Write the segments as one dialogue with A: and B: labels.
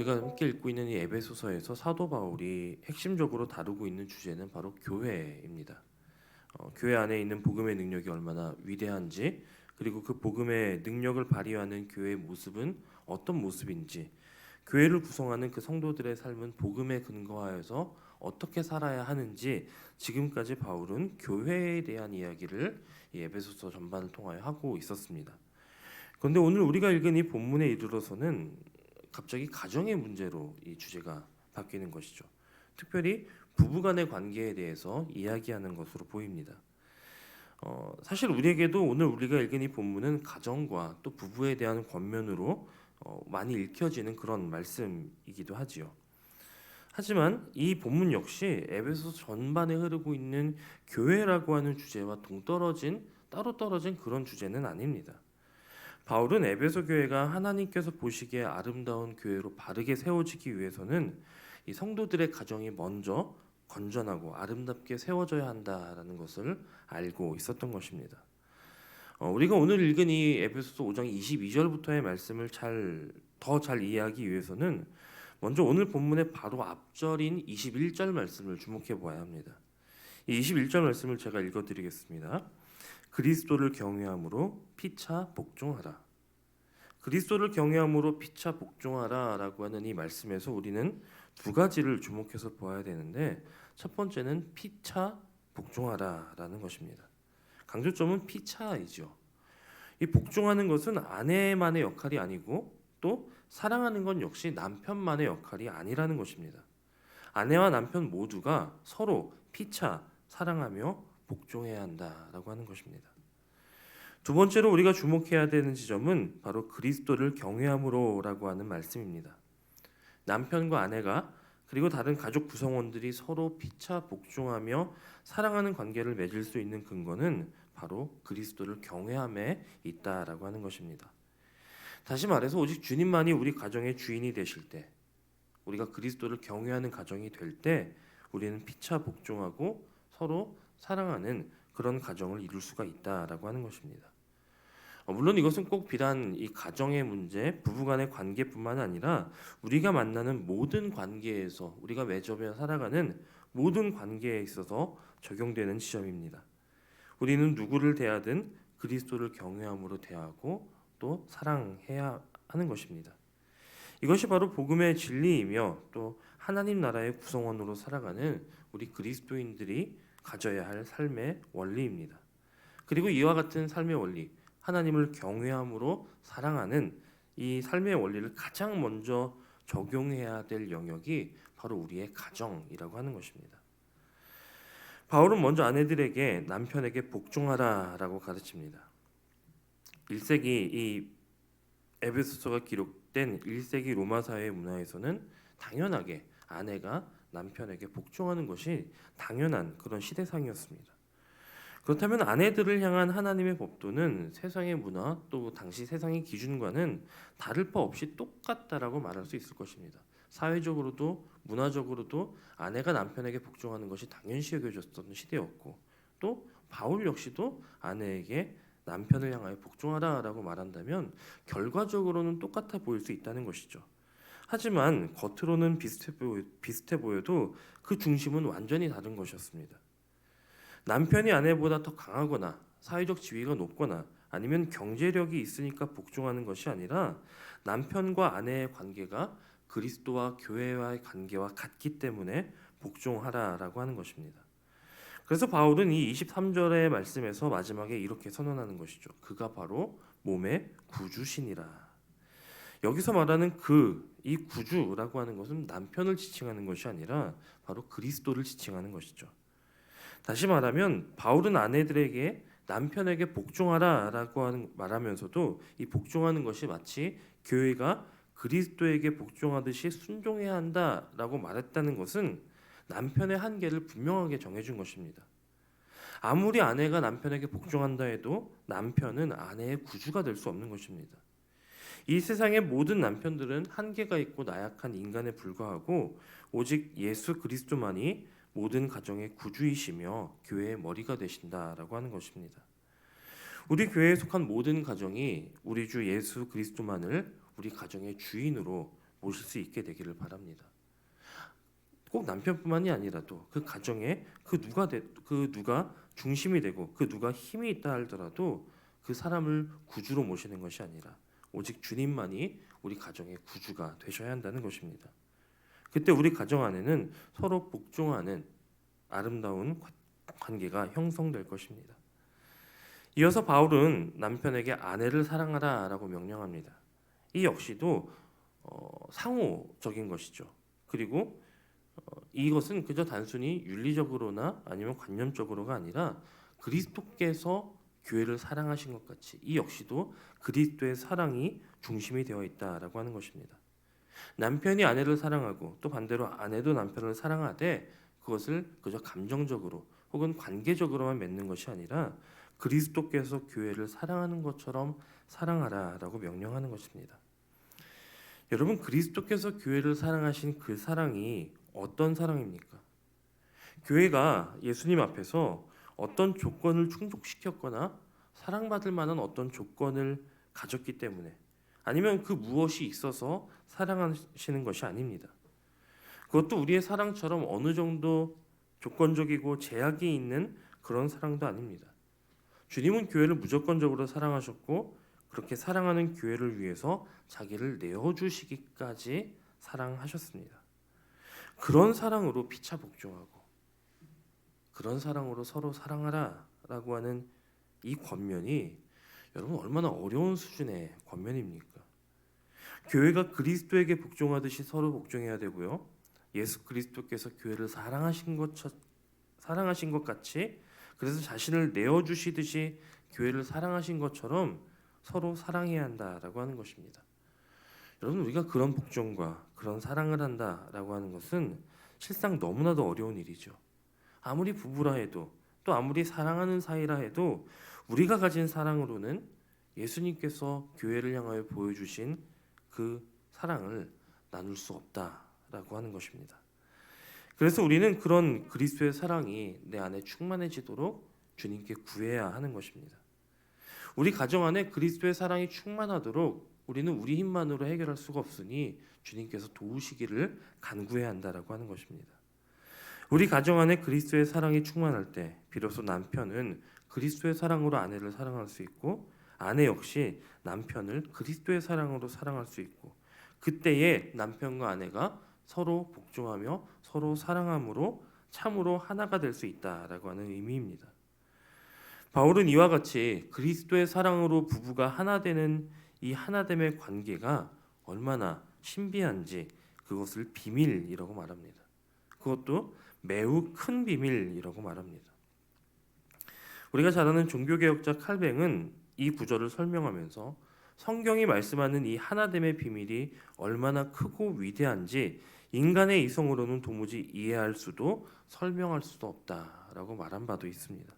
A: 우리가 함께 읽고 있는 이 에베소서에서 사도 바울이 핵심적으로 다루고 있는 주제는 바로 교회입니다. 어, 교회 안에 있는 복음의 능력이 얼마나 위대한지 그리고 그 복음의 능력을 발휘하는 교회의 모습은 어떤 모습인지 교회를 구성하는 그 성도들의 삶은 복음에 근거하여서 어떻게 살아야 하는지 지금까지 바울은 교회에 대한 이야기를 이 에베소서 전반을 통하여 하고 있었습니다. 그런데 오늘 우리가 읽은 이 본문에 이르러서는 갑자기 가정의 문제로 이 주제가 바뀌는 것이죠. 특별히 부부간의 관계에 대해서 이야기하는 것으로 보입니다. 어, 사실 우리에게도 오늘 우리가 읽은 이 본문은 가정과 또 부부에 대한 권면으로 어, 많이 읽혀지는 그런 말씀이기도 하지요. 하지만 이 본문 역시 에베소 전반에 흐르고 있는 교회라고 하는 주제와 동떨어진 따로 떨어진 그런 주제는 아닙니다. 바울은 에베소 교회가 하나님께서 보시기에 아름다운 교회로 바르게 세워지기 위해서는 이 성도들의 가정이 먼저 건전하고 아름답게 세워져야 한다라는 것을 알고 있었던 것입니다. 어, 우리가 오늘 읽은 이 에베소서 5장 22절부터의 말씀을 잘 더 잘 이해하기 위해서는 먼저 오늘 본문의 바로 앞절인 21절 말씀을 주목해 보아야 합니다. 이 21절 말씀을 제가 읽어 드리겠습니다. 그리스도를 경외함으로 피차 복종하라. 그리스도를 경외함으로 피차 복종하라라고 하는 이 말씀에서 우리는 두 가지를 주목해서 보아야 되는데 첫 번째는 피차 복종하라라는 것입니다. 강조점은 피차이죠. 이 복종하는 것은 아내만의 역할이 아니고 또 사랑하는 건 역시 남편만의 역할이 아니라는 것입니다. 아내와 남편 모두가 서로 피차 사랑하며 복종해야 한다라고 하는 것입니다. 두 번째로 우리가 주목해야 되는 지점은 바로 그리스도를 경외함으로라고 하는 말씀입니다. 남편과 아내가 그리고 다른 가족 구성원들이 서로 피차 복종하며 사랑하는 관계를 맺을 수 있는 근거는 바로 그리스도를 경외함에 있다라고 하는 것입니다. 다시 말해서 오직 주님만이 우리 가정의 주인이 되실 때 우리가 그리스도를 경외하는 가정이 될 때 우리는 피차 복종하고 서로 사랑하는 그런 가정을 이룰 수가 있다라고 하는 것입니다. 어, 물론 이것은 꼭 비단 이 가정의 문제, 부부간의 관계뿐만 아니라 우리가 만나는 모든 관계에서 우리가 맺어며 살아가는 모든 관계에 있어서 적용되는 지점입니다. 우리는 누구를 대하든 그리스도를 경외함으로 대하고 또 사랑해야 하는 것입니다. 이것이 바로 복음의 진리이며 또 하나님 나라의 구성원으로 살아가는 우리 그리스도인들이 가져야 할 삶의 원리입니다. 그리고 이와 같은 삶의 원리, 하나님을 경외함으로 사랑하는 이 삶의 원리를 가장 먼저 적용해야 될 영역이 바로 우리의 가정이라고 하는 것입니다. 바울은 먼저 아내들에게 남편에게 복종하라라고 가르칩니다. 1세기 이 에베소서가 기록된 1세기 로마 사회 문화에서는 당연하게 아내가 남편에게 복종하는 것이 당연한 그런 시대상이었습니다. 그렇다면 아내들을 향한 하나님의 법도는 세상의 문화 또 당시 세상의 기준과는 다를 바 없이 똑같다라고 말할 수 있을 것입니다. 사회적으로도 문화적으로도 아내가 남편에게 복종하는 것이 당연시 여겨졌던 시대였고 또 바울 역시도 아내에게 남편을 향하여 복종하라라고 말한다면 결과적으로는 똑같아 보일 수 있다는 것이죠. 하지만 겉으로는 비슷해, 보여, 비슷해 보여도 그 중심은 완전히 다른 것이었습니다. 남편이 아내보다 더 강하거나 사회적 지위가 높거나 아니면 경제력이 있으니까 복종하는 것이 아니라 남편과 아내의 관계가 그리스도와 교회와의 관계와 같기 때문에 복종하라라고 하는 것입니다. 그래서 바울은 이 23절의 말씀에서 마지막에 이렇게 선언하는 것이죠. 그가 바로 몸의 구주신이라. 여기서 말하는 그 이 구주라고 하는 것은 남편을 지칭하는 것이 아니라 바로 그리스도를 지칭하는 것이죠. 다시 말하면 바울은 아내들에게 남편에게 복종하라라고 하는 말하면서도 이 복종하는 것이 마치 교회가 그리스도에게 복종하듯이 순종해야 한다라고 말했다는 것은 남편의 한계를 분명하게 정해준 것입니다. 아무리 아내가 남편에게 복종한다 해도 남편은 아내의 구주가 될 수 없는 것입니다. 이 세상의 모든 남편들은 한계가 있고 나약한 인간에 불과하고 오직 예수 그리스도만이 모든 가정의 구주이시며 교회의 머리가 되신다라고 하는 것입니다. 우리 교회에 속한 모든 가정이 우리 주 예수 그리스도만을 우리 가정의 주인으로 모실 수 있게 되기를 바랍니다. 꼭 남편뿐만이 아니라도 그 가정에 그 누가 되, 그 누가 중심이 되고 그 누가 힘이 있다 할더라도 그 사람을 구주로 모시는 것이 아니라 오직 주님만이 우리 가정의 구주가 되셔야 한다는 것입니다. 그때 우리 가정 안에는 서로 복종하는 아름다운 관계가 형성될 것입니다. 이어서 바울은 남편에게 아내를 사랑하라라고 명령합니다. 이 역시도 어, 상호적인 것이죠. 그리고 어, 이것은 그저 단순히 윤리적으로나 아니면 관념적으로가 아니라 그리스도께서 교회를 사랑하신 것 같이 이 역시도 그리스도의 사랑이 중심이 되어 있다라고 하는 것입니다. 남편이 아내를 사랑하고 또 반대로 아내도 남편을 사랑하되 그것을 그저 감정적으로 혹은 관계적으로만 맺는 것이 아니라 그리스도께서 교회를 사랑하는 것처럼 사랑하라라고 명령하는 것입니다. 여러분 그리스도께서 교회를 사랑하신 그 사랑이 어떤 사랑입니까? 교회가 예수님 앞에서 어떤 조건을 충족시켰거나 사랑받을 만한 어떤 조건을 가졌기 때문에 아니면 그 무엇이 있어서 사랑하시는 것이 아닙니다. 그것도 우리의 사랑처럼 어느 정도 조건적이고 제약이 있는 그런 사랑도 아닙니다. 주님은 교회를 무조건적으로 사랑하셨고 그렇게 사랑하는 교회를 위해서 자기를 내어 주시기까지 사랑하셨습니다. 그런 사랑으로 피차 복종하고 그런 사랑으로 서로 사랑하라라고 하는 이 권면이 여러분 얼마나 어려운 수준의 권면입니까? 교회가 그리스도에게 복종하듯이 서로 복종해야 되고요. 예수 그리스도께서 교회를 사랑하신 것 사랑하신 것 같이 그래서 자신을 내어 주시듯이 교회를 사랑하신 것처럼 서로 사랑해야 한다라고 하는 것입니다. 여러분 우리가 그런 복종과 그런 사랑을 한다라고 하는 것은 실상 너무나도 어려운 일이죠. 아무리 부부라 해도 또 아무리 사랑하는 사이라 해도 우리가 가진 사랑으로는 예수님께서 교회를 향하여 보여주신 그 사랑을 나눌 수 없다라고 하는 것입니다. 그래서 우리는 그런 그리스도의 사랑이 내 안에 충만해지도록 주님께 구해야 하는 것입니다. 우리 가정 안에 그리스도의 사랑이 충만하도록 우리는 우리 힘만으로 해결할 수가 없으니 주님께서 도우시기를 간구해야 한다라고 하는 것입니다. 우리 가정 안에 그리스도의 사랑이 충만할 때 비로소 남편은 그리스도의 사랑으로 아내를 사랑할 수 있고 아내 역시 남편을 그리스도의 사랑으로 사랑할 수 있고 그때에 남편과 아내가 서로 복종하며 서로 사랑함으로 참으로 하나가 될 수 있다라고 하는 의미입니다. 바울은 이와 같이 그리스도의 사랑으로 부부가 하나 되는 이 하나됨의 관계가 얼마나 신비한지 그것을 비밀이라고 말합니다. 그것도 매우 큰 비밀이라고 말합니다. 우리가 잘 아는 종교개혁자 칼뱅은 이 구절을 설명하면서 성경이 말씀하는 이 하나됨의 비밀이 얼마나 크고 위대한지 인간의 이성으로는 도무지 이해할 수도 설명할 수도 없다라고 말한 바도 있습니다.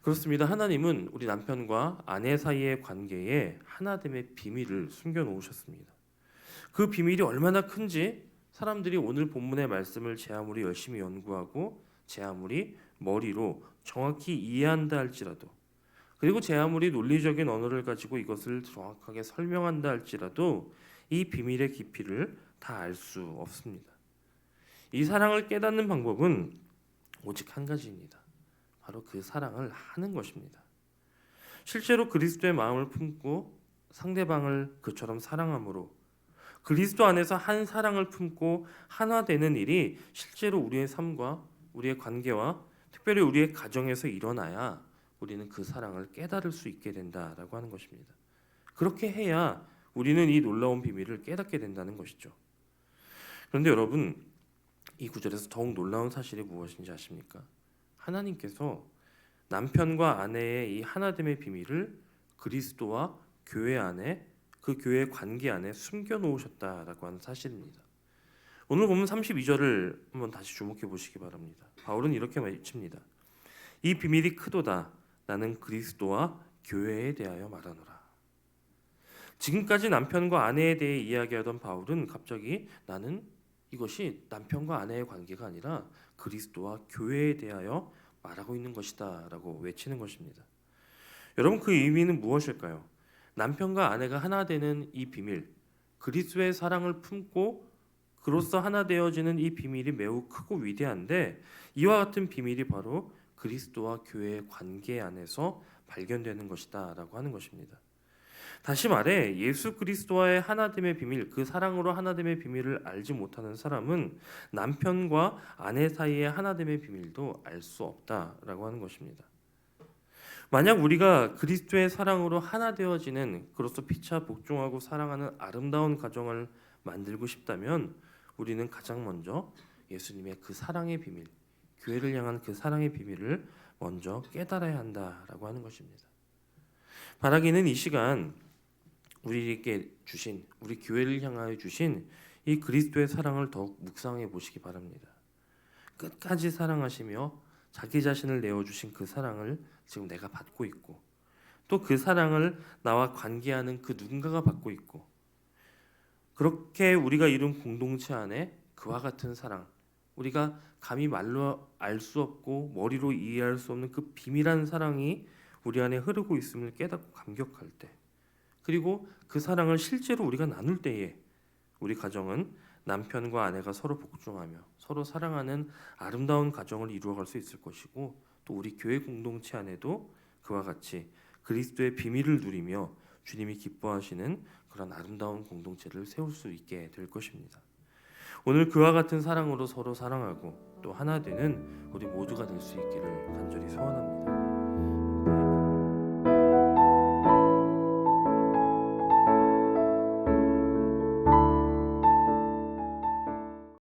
A: 그렇습니다. 하나님은 우리 남편과 아내 사이의 관계에 하나됨의 비밀을 숨겨 놓으셨습니다. 그 비밀이 얼마나 큰지 사람들이 오늘 본문의 말씀을 제 아무리 열심히 연구하고 제 아무리 머리로 정확히 이해한다 할지라도 그리고 제 아무리 논리적인 언어를 가지고 이것을 정확하게 설명한다 할지라도 이 비밀의 깊이를 다 알 수 없습니다. 이 사랑을 깨닫는 방법은 오직 한 가지입니다. 바로 그 사랑을 하는 것입니다. 실제로 그리스도의 마음을 품고 상대방을 그처럼 사랑함으로 그리스도 안에서 한 사랑을 품고 하나 되는 일이 실제로 우리의 삶과 우리의 관계와 특별히 우리의 가정에서 일어나야 우리는 그 사랑을 깨달을 수 있게 된다라고 하는 것입니다. 그렇게 해야 우리는 이 놀라운 비밀을 깨닫게 된다는 것이죠. 그런데 여러분 이 구절에서 더욱 놀라운 사실이 무엇인지 아십니까? 하나님께서 남편과 아내의 이 하나됨의 비밀을 그리스도와 교회 안에 그 교회 관계 안에 숨겨 놓으셨다라고 하는 사실입니다. 오늘 보면 32절을 한번 다시 주목해 보시기 바랍니다. 바울은 이렇게 외칩니다. 이 비밀이 크도다. 나는 그리스도와 교회에 대하여 말하노라. 지금까지 남편과 아내에 대해 이야기하던 바울은 갑자기 나는 이것이 남편과 아내의 관계가 아니라 그리스도와 교회에 대하여 말하고 있는 것이다라고 외치는 것입니다. 여러분 그 의미는 무엇일까요? 남편과 아내가 하나 되는 이 비밀, 그리스도의 사랑을 품고 그로써 하나 되어지는 이 비밀이 매우 크고 위대한데 이와 같은 비밀이 바로 그리스도와 교회의 관계 안에서 발견되는 것이다라고 하는 것입니다. 다시 말해 예수 그리스도와의 하나됨의 비밀, 그 사랑으로 하나됨의 비밀을 알지 못하는 사람은 남편과 아내 사이의 하나됨의 비밀도 알 수 없다라고 하는 것입니다. 만약 우리가 그리스도의 사랑으로 하나 되어지는 그로써 피차 복종하고 사랑하는 아름다운 가정을 만들고 싶다면 우리는 가장 먼저 예수님의 그 사랑의 비밀, 교회를 향한 그 사랑의 비밀을 먼저 깨달아야 한다라고 하는 것입니다. 바라기는 이 시간 우리에게 주신 우리 교회를 향하여 주신 이 그리스도의 사랑을 더욱 묵상해 보시기 바랍니다. 끝까지 사랑하시며 자기 자신을 내어 주신 그 사랑을 지금 내가 받고 있고 또 그 사랑을 나와 관계하는 그 누군가가 받고 있고 그렇게 우리가 이룬 공동체 안에 그와 같은 사랑 우리가 감히 말로 알 수 없고 머리로 이해할 수 없는 그 비밀한 사랑이 우리 안에 흐르고 있음을 깨닫고 감격할 때 그리고 그 사랑을 실제로 우리가 나눌 때에 우리 가정은 남편과 아내가 서로 복종하며 서로 사랑하는 아름다운 가정을 이루어갈 수 있을 것이고 또 우리 교회 공동체 안에도 그와 같이 그리스도의 비밀을 누리며 주님이 기뻐하시는 그런 아름다운 공동체를 세울 수 있게 될 것입니다. 오늘 그와 같은 사랑으로 서로 사랑하고 또 하나 되는 우리 모두가 될 수 있기를 간절히 소원합니다.